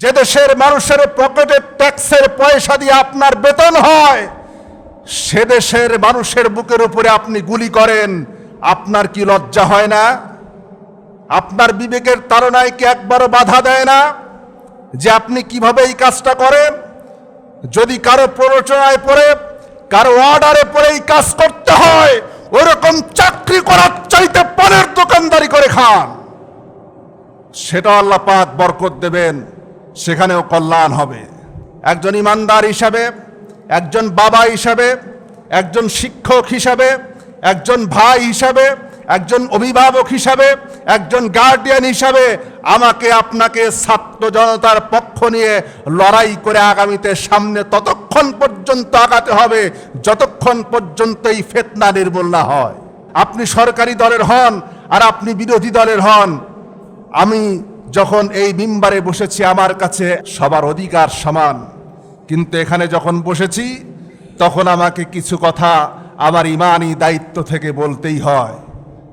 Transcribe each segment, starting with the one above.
যে দেশের মানুষের পকেটে ট্যাক্সের পয়সা দিয়ে আপনার বেতন হয়, সে দেশের মানুষের বুকের উপরে আপনি গুলি করেন, আপনার কি লজ্জা হয় না? আপনার বিবেকের তাড়নায় কি একবারও বাধা দেয় না যে আপনি কীভাবে এই কাজটা করেন? যদি কারও প্ররোচনায় পড়ে, কারও অর্ডারে পড়ে এই কাজ করতে হয়, ওরকম চাকরি করার চাইতে পরের দোকানদারি করে খান। সেটা আল্লাহ পাক বরকত দেবেন। সেখানেও কল্যাণ হবে। একজন ইমানদার হিসাবে, একজন বাবা হিসাবে, একজন শিক্ষক হিসাবে, একজন ভাই হিসাবে, একজন অভিভাবক হিসাবে, একজন গার্ডিয়ান হিসাবে আমাকে আপনাকে ছাত্র জনতার পক্ষ নিয়ে লড়াই করে আগামীতে সামনে ততক্ষণ পর্যন্ত আগাতে হবে, যতক্ষণ পর্যন্ত এই ফেতনা নির্মূল না হয়। আপনি সরকারি দলের হন আর আপনি বিরোধী দলের হন। আমি যখন এই মিম্বারে বসেছি আমার কাছে সবার অধিকার সমান। কিন্তু এখানে যখন বসেছি তখন আমাকে কিছু কথা আমার ইমানই দায়িত্ব থেকে বলতেই হয়।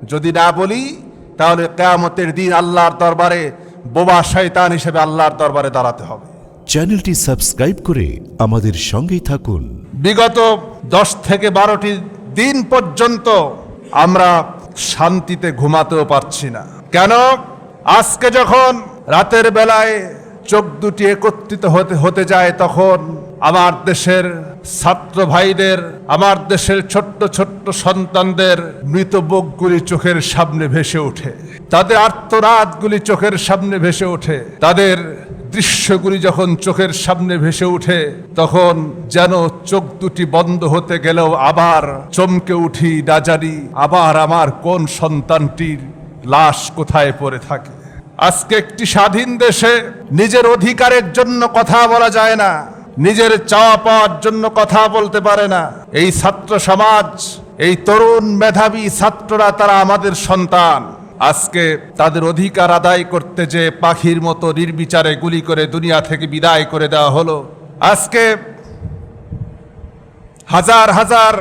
যদি না বলি তাহলে কেয়ামতের দিন আল্লাহর দরবারে বোবা শয়তান হিসেবে আল্লাহর দরবারে দাঁড়াতে হবে। চ্যানেলটি সাবস্ক্রাইব করে আমাদের সঙ্গেই থাকুন। বিগত দশ থেকে বারোটি দিন পর্যন্ত আমরা শান্তিতে ঘুমাতেও পারছি না। কেন? আজকে যখন রাতের বেলায় চোখ দুটি একত্রিত হতে হতে যায়, তখন আমার দেশের ছাত্র ভাইদের, আমার দেশের ছোট্ট ছোট্ট সন্তানদের মৃত বুকগুলি চোখের সামনে ভেসে ওঠে। তাদের আর্তনাদগুলি চোখের সামনে ভেসে ওঠে। তাদের দৃশ্যগুলি যখন চোখের সামনে ভেসে ওঠে, তখন যেন চোখ দুটি বন্ধ হতে গেলেও আবার চমকে উঠি, না জানি আবার আমার কোন সন্তানটির লাশ কোথায় পড়ে থাকে? আজকে একটি স্বাধীন দেশে নিজের অধিকারের জন্য কথা বলা যায় না, নিজের চাওয়া পাওয়ার জন্য কথা বলতে পারে না। এই ছাত্র সমাজ, এই তরুণ মেধাবী ছাত্ররা তারা আমাদের সন্তান। আজকে তাদের অধিকার আদায় করতে যে পাখির মতো নির্বিচারে গুলি করে দুনিয়া থেকে বিদায় করে দেওয়া হলো, আজকে হাজার হাজার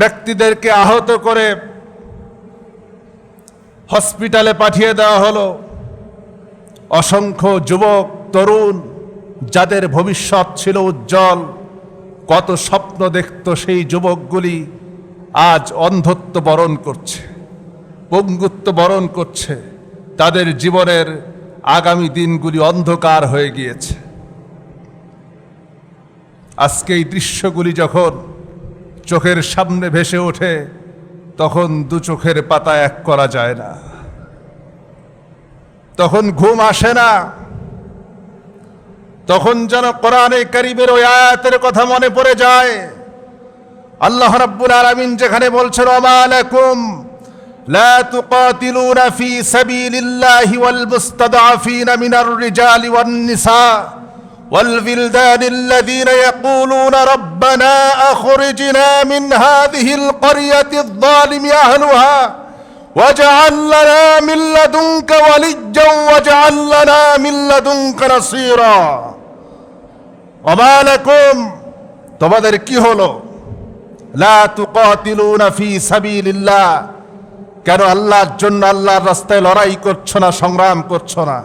ব্যক্তিদেরকে আহত করে হসপিটালে পাঠিয়ে দেওয়া হলো। অসংখ্য যুবক, তরুণ, যাদের ভবিষ্যৎ ছিল উজ্জ্বল, কত স্বপ্ন দেখত সেই যুবকগুলি আজ অন্ধত্ব বরণ করছে, পঙ্গুত্ব বরণ করছে। তাদের জীবনের আগামী দিনগুলি অন্ধকার হয়ে গিয়েছে। আজকে এই দৃশ্যগুলি যখন চোখের সামনে ভেসে ওঠে তখন দু চোখের পাতা এক করা যায় না। তখন ঘুম আসে না। তখন যেন কোরআনে করিমের ওই আয়াতের কথা মনে পড়ে যায়। আল্লাহ রাব্বুল আলামিন যেখানে বলছেন আমালাকুম লা তুকাতিলুনা ফি সাবিলিল্লাহি ওয়াল মুস্তাদআফিনা মিনার রিজালি ওয়ান নিসা। والولدان الذين يقولون ربنا أخرجنا من هذه القرية الظالم أهلها واجعل لنا من لدنك وليا واجعل لنا من لدنك نصيرا وما لكم তোমাদের কি হলো লা তুকাতিলুনা ফি সাবিলিল্লাহ কেন আল্লাহর জন্য আল্লাহর রাস্তায় লড়াই করছো না সংগ্রাম করছো না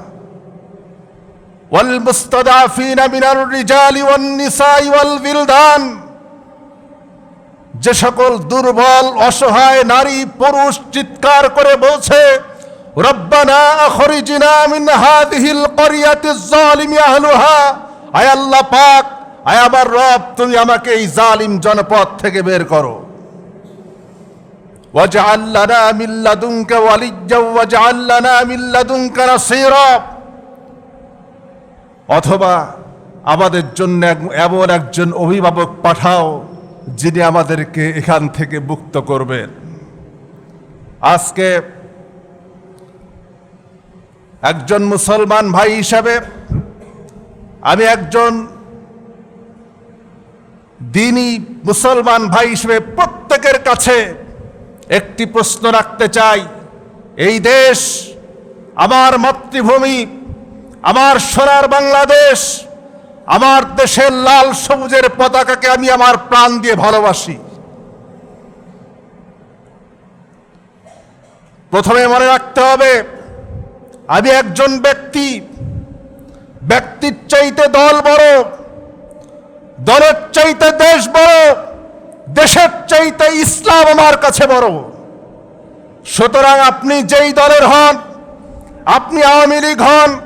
والمستضعفين من الرجال والنساء والولدان যে সকল দুর্বল অসহায় নারী পুরুষ চিৎকার করে বলছে রব্বানা আখরিজিনা মিন হাদিহিল ক্বরিয়াতিজ জালিমি আহলুহা আয় আল্লাহ পাক আয় আমার রব তুমি আমাকে এই জালিম জনপদ থেকে বের করো واجعل لنا من لدنك وليا واجعل لنا من لدنك نصيرا অথবা আমাদের জন্য এমন একজন অভিভাবক পাঠাও যিনি আমাদেরকে এখান থেকে মুক্ত করবেন। আজকে একজন মুসলমান ভাই হিসাবে আমি একজন দিনী মুসলমান ভাই হিসেবে প্রত্যেকের কাছে একটি প্রশ্ন রাখতে চাই। এই দেশ আমার মাতৃভূমি আমার সোনার বাংলাদেশ, আমার দেশের লাল সবুজের পতাকাকে আমি আমার প্রাণ দিয়ে ভালোবাসি। প্রথমে মনে রাখতে হবে, আমি একজন ব্যক্তি, ব্যক্তির চাইতে দল বড়, দলের চাইতে দেশ বড়, দেশের চাইতে ইসলাম আমার কাছে বড়। সুতরাং আপনি যেই দলের হন, আপনি আওয়ামী লীগ হন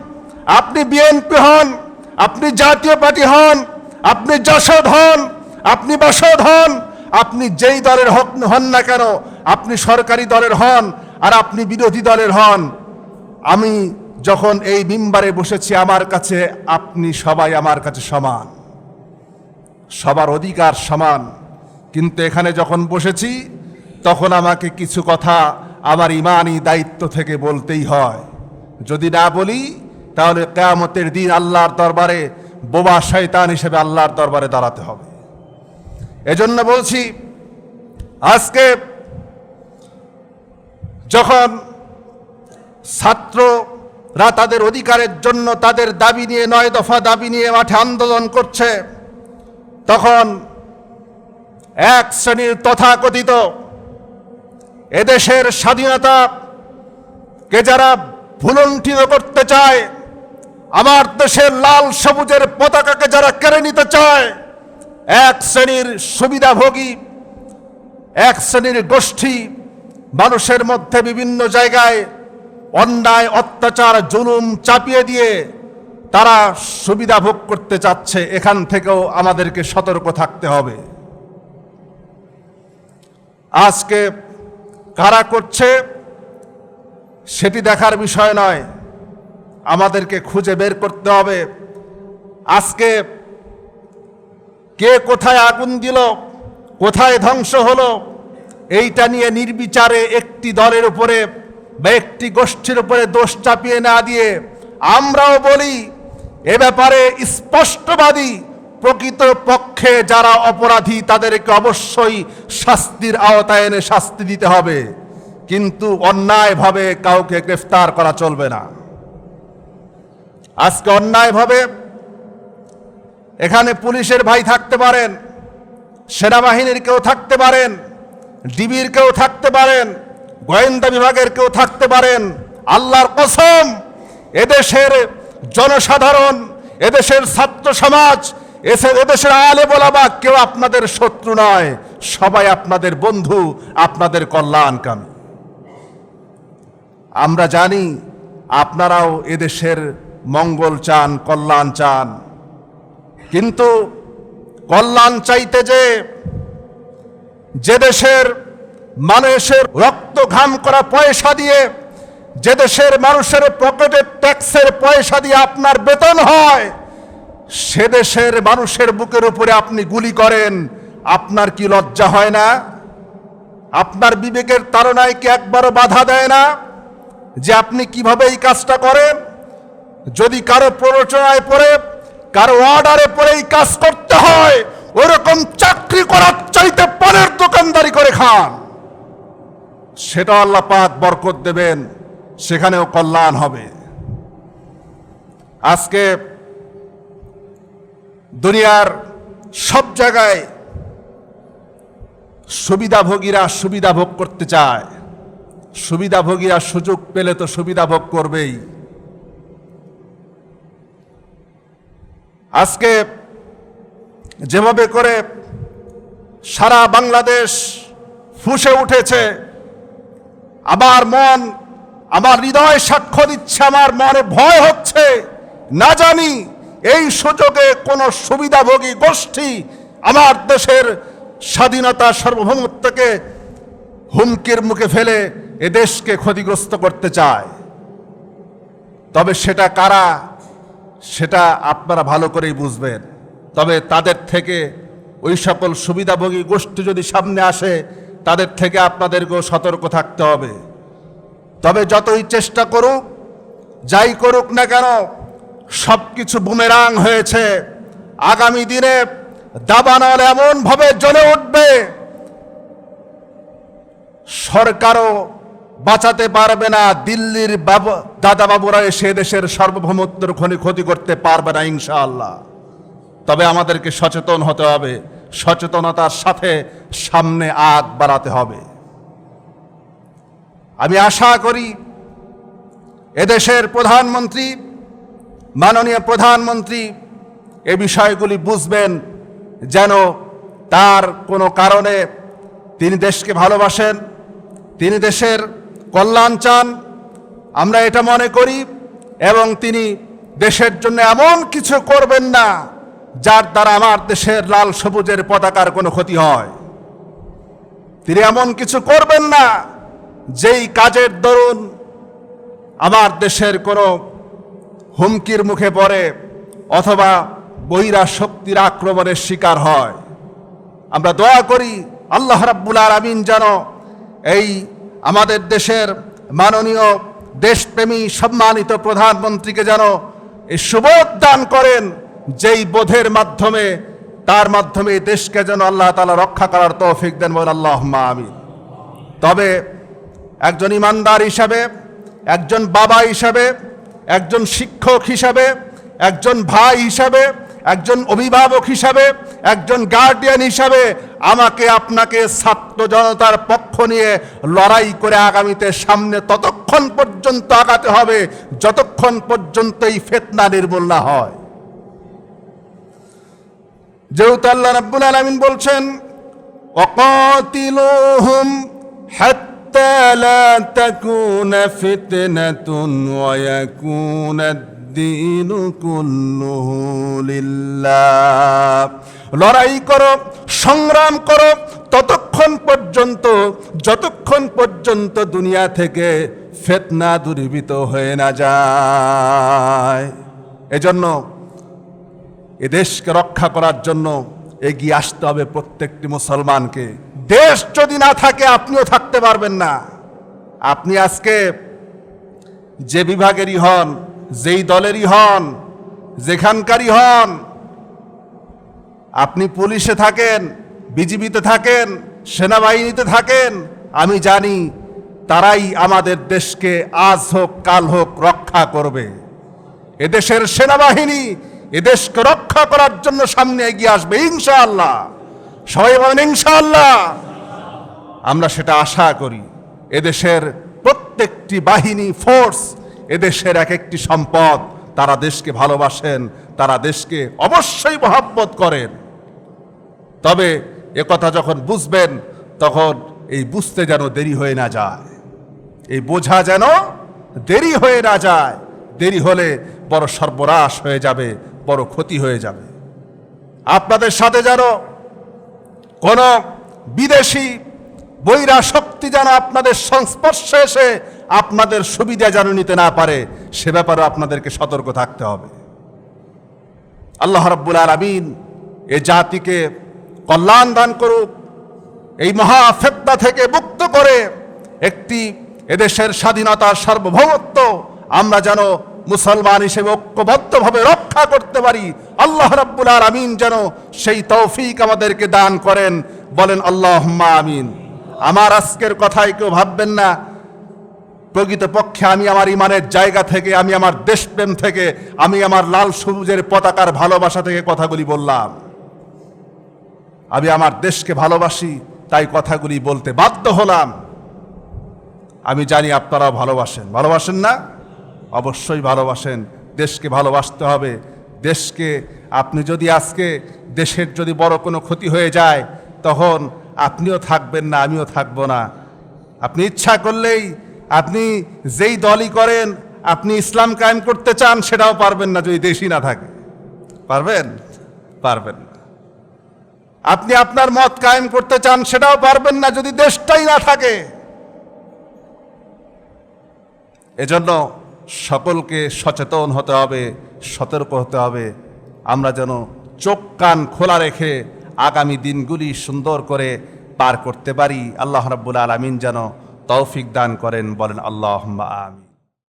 আপনি বিএনপি হন, আপনি জাতীয় পার্টি হন, আপনি যশোদ হন, আপনি বাসদ হন, আপনি যেই দলের হক হন না কেন, আপনি সরকারি দলের হন আর আপনি বিরোধী দলের হন। আমি যখন এই মিম্বারে বসেছি, আমার কাছে আপনি সবাই আমার কাছে সমান। সবার অধিকার সমান। কিন্তু এখানে যখন বসেছি, তখন আমাকে কিছু কথা আমার ইমানই দায়িত্ব থেকে বলতেই হয়। যদি না বলি তাহলে কেয়ামতের দিন আল্লাহর দরবারে বোবা শয়তান হিসেবে আল্লাহর দরবারে দাঁড়াতে হবে। এজন্য বলছি, আজকে যখন ছাত্ররা তাদের অধিকারের জন্য তাদের দাবি নিয়ে নয় দফা দাবি নিয়ে মাঠে আন্দোলন করছে, তখন এক শ্রেণির তথাকথিত এদেশের স্বাধীনতা কে যারা ভুলণ্ঠিত করতে চায় আমার দেশের লাল সবুজের পতাকাকে যারা কেড়ে নিতে চায়, এক শ্রেণির সুবিধাভোগী, এক শ্রেণির গোষ্ঠী, মানুষের মধ্যে বিভিন্ন জায়গায় অন্যায়, অত্যাচার, জুলুম চাপিয়ে দিয়ে তারা সুবিধা ভোগ করতে চাচ্ছে, এখান থেকেও আমাদেরকে সতর্ক থাকতে হবে। আজকে কারা করছে, সেটি দেখার বিষয় নয়। আমাদেরকে খুঁজে বের করতে হবে। আজকে কে কোথায় আগুন দিল, কোথায় ধ্বংস হলো, এইটা নিয়ে নির্বিচারে একটি দলের উপরে বা একটি গোষ্ঠীর উপরে দোষ চাপিয়ে না দিয়ে আমরাও বলি, এ ব্যাপারে স্পষ্টবাদী প্রকৃত পক্ষে যারা অপরাধী তাদেরকে অবশ্যই শাস্তির আওতায় এনে শাস্তি দিতে হবে। কিন্তু অন্যায়ভাবে কাউকে গ্রেফতার করা চলবে না। আজকে অন্যায়ভাবে এখানে পুলিশের ভাই থাকতে পারেন, সেনাবাহিনীর কেউ থাকতে পারেন, ডিবির কেউ থাকতে পারেন, গোয়েন্দা বিভাগের কেউ থাকতে পারেন, আল্লাহর কসম, এদেশের জনসাধারণ, এদেশের ছাত্র সমাজ এদেশের আলে বলাবা কেউ আপনাদের শত্রু নয়, সবাই আপনাদের বন্ধু, আপনাদের কল্যাণকামী আমরা জানি আপনারাও এদেশের মঙ্গল চান, কল্যাণ চান। কিন্তু কল্যাণ চাইতে যে যে দেশের মানুষের রক্ত ঘাম করা পয়সা দিয়ে, যে দেশের মানুষের পকেটে ট্যাক্সের পয়সা দিয়ে আপনার বেতন হয়, সে দেশের মানুষের বুকের উপরে আপনি গুলি করেন, আপনার কি লজ্জা হয় না? আপনার বিবেকের তাড়নায় কি একবারও বাধা দেয় না যে আপনি কীভাবে এই কাজটা করেন? যদি কারও প্ররোচনায় পড়ে, কারও অর্ডারে পড়ে এই কাজ করতে হয়, ওরকম চাকরি করার চাইতে পানের দোকানদারি করে খান। সেটা আল্লাহ পাক বরকত দেবেন, সেখানেও কল্যাণ হবে। আজকে দুনিয়ার সব জায়গায় সুবিধাভোগীরা সুবিধা ভোগ করতে চায়। সুবিধাভোগীরা সুযোগ পেলে তো সুবিধা ভোগ করবেই। আজকে যেভাবে করে সারা বাংলাদেশ ফুসে উঠেছে, আমার মন, আমার হৃদয় সাক্ষ্য দিচ্ছে, আমার মনে ভয় হচ্ছে। না জানি এই সুযোগে কোনো সুবিধাভোগী গোষ্ঠী আমার দেশের স্বাধীনতা সার্বভৌমত্বকে হুমকির মুখে ফেলে এ দেশকে ক্ষতিগ্রস্ত করতে চায়। তবে সেটা কারা সেটা আপনারা ভালো করেই বুঝবেন। তবে তাদের থেকে ওই সকল সুবিধাভোগী গোষ্ঠী যদি সামনে আসে, তাদের থেকে আপনাদেরকেও সতর্ক থাকতে হবে। তবে যতই চেষ্টা করুক, যাই করুক না কেন সব কিছু বুমেরাং হয়েছে। আগামী দিনে দাবানল এমনভাবে জ্বলে উঠবে, সরকারও বাঁচাতে পারবে না। দিল্লির দাদা বাবুরা এসে দেশের সার্বভৌমত্বের খনি ক্ষতি করতে পারবে না ইনশাআল্লাহ। তবে আমাদেরকে সচেতন হতে হবে। সচেতনতার সাথে সামনে আগ বাড়াতে হবে। আমি আশা করি এদেশের প্রধানমন্ত্রী, মাননীয় প্রধানমন্ত্রী এ বিষয়গুলি বুঝবেন যেন তার কোনো কারণে তিনি দেশকে ভালোবাসেন, তিনি দেশের কল্যাণ চান, আমরা এটা মনে করি, এবং তিনি দেশের জন্য এমন কিছু করবেন না, যার দ্বারা আমার দেশের লাল সবুজের পতাকার কোনো ক্ষতি হয়। তিনি এমন কিছু করবেন না, যেই কাজের দরুন আমার দেশের কোনো হুমকির মুখে পড়ে, অথবা বহিরা শক্তির আক্রমণের শিকার হয়। আমরা দোয়া করি, আল্লাহ রাব্বুল আলামিন যেন এই আমাদের দেশের মাননীয় দেশপ্রেমী সম্মানিত প্রধানমন্ত্রীকে যেন এই সুবোধ দান করেন, যেই বোধের মাধ্যমে, তার মাধ্যমে দেশকে যেন আল্লাহ তালা রক্ষা করার তৌফিক দেন বলে আল্লাহ আমিন। তবে একজন ইমানদার হিসাবে, একজন বাবা হিসাবে, একজন শিক্ষক হিসাবে, একজন ভাই হিসাবে, একজন অভিভাবক হিসাবে, একজন গার্ডিয়ান হিসাবে আমাকে আপনাকে ছাত্র জনতার পক্ষ নিয়ে লড়াই করে আগামীতে সামনে ততক্ষণ পর্যন্ত আগাতে হবে যতক্ষণ পর্যন্ত এই ফেতনা নির্মূল না হয় যেহেতু আল্লাহ রাব্বুল আলামিন বলছেন وقاتلوهم حتى لا تكون فتنة ويكون الدين كله لله লড়াই করো সংগ্রাম করো ততক্ষণ পর্যন্ত, যতক্ষণ পর্যন্ত দুনিয়া থেকে ফেতনা দূরীভূত হয়ে না যায়। এজন্য এ দেশকে রক্ষা করার জন্য এগিয়ে আসতে হবে প্রত্যেকটি মুসলমানকে। দেশ যদি না থাকে, আপনিও থাকতে পারবেন না। আপনি আজকে যে বিভাগেরই হন, যেই দলেরই হন, যেখানকারই হন আপনি পুলিশে থাকেন, বিজিবিতে থাকেন, সেনাবাহিনীতে থাকেন, আমি জানি তারাই আমাদের দেশকে আজ হোক, কাল হোক রক্ষা করবে। এদেশের সেনাবাহিনী এদেশকে রক্ষা করার জন্য সামনে এগিয়ে আসবে, ইনশাআল্লাহ। সবাই বলেন, ইনশাআল্লাহ। আমরা সেটা আশা করি, এদেশের প্রত্যেকটি বাহিনী, ফোর্স, এদেশের এক একটি সম্পদ, তারা দেশকে ভালোবাসেন তারা দেশকে অবশ্যই মহাব্বত করেন। তবে একথা যখন বুঝবেন, তখন এই বুঝতে যেন দেরি হয়ে না যায়। এই বোঝা যেন দেরি হয়ে না যায়। দেরি হলে বড় সর্বনাশ হয়ে যাবে, বড় ক্ষতি হয়ে যাবে। আপনাদের সাথে যেন কোনো বিদেশি বৈরা শক্তি যেন আপনাদের সংস্পর্শে এসে আপনাদের সুবিধা যেন নিতে না পারে, সে ব্যাপারে আপনাদেরকে সতর্ক থাকতে হবে। আল্লাহ রাব্বুল আলামিন এ জাতিকে কল্যাণ দান করুক, এই মহা ফেতনা থেকে মুক্ত করে একটি এদেশের স্বাধীনতার সার্বভৌমত্ব আমরা যেন মুসলমান হিসেবে ঐক্যবদ্ধভাবে রক্ষা করতে পারি। আল্লাহ রাব্বুল আলামিন যেন সেই তৌফিক আমাদেরকে দান করেন। বলেন আল্লাহ আমিন। আমার আজকের কথায় কেউ ভাববেন না প্রকৃতপক্ষে আমি আমার ইমানের জায়গা থেকে, আমি আমার দেশপ্রেম থেকে, আমি আমার লাল সবুজের পতাকার ভালোবাসা থেকে কথাগুলি বললাম। আমি আমার দেশকে ভালোবাসি, তাই কথাগুলি বলতে বাধ্য হলাম। আমি জানি আপনারাও ভালোবাসেন। ভালোবাসেন না? অবশ্যই ভালোবাসেন। দেশকে ভালোবাসতে হবে। দেশকে, আপনি যদি আজকে দেশের যদি বড় কোনো ক্ষতি হয়ে যায়, তখন আপনিও থাকবেন না, আমিও থাকব না। আপনি ইচ্ছা করলেই আপনি যেই দলই করেন, আপনি ইসলাম কায়েম করতে চান, সেটাও পারবেন না যদি দেশই না থাকে। পারবেন? পারবেন আপনি আপনার মত কায়েম করতে চান, সেটাও পারবেন না যদি দেশটাই না থাকে। এজন্য সকলকে সচেতন হতে হবে, সতর্ক হতে হবে। আমরা যেন চোখ, কান খোলা রেখে আগামী দিনগুলি সুন্দর করে পার করতে পারি। আল্লাহ রাব্বুল আলামিন যেন তৌফিক দান করেন বলেন আল্লাহ আমি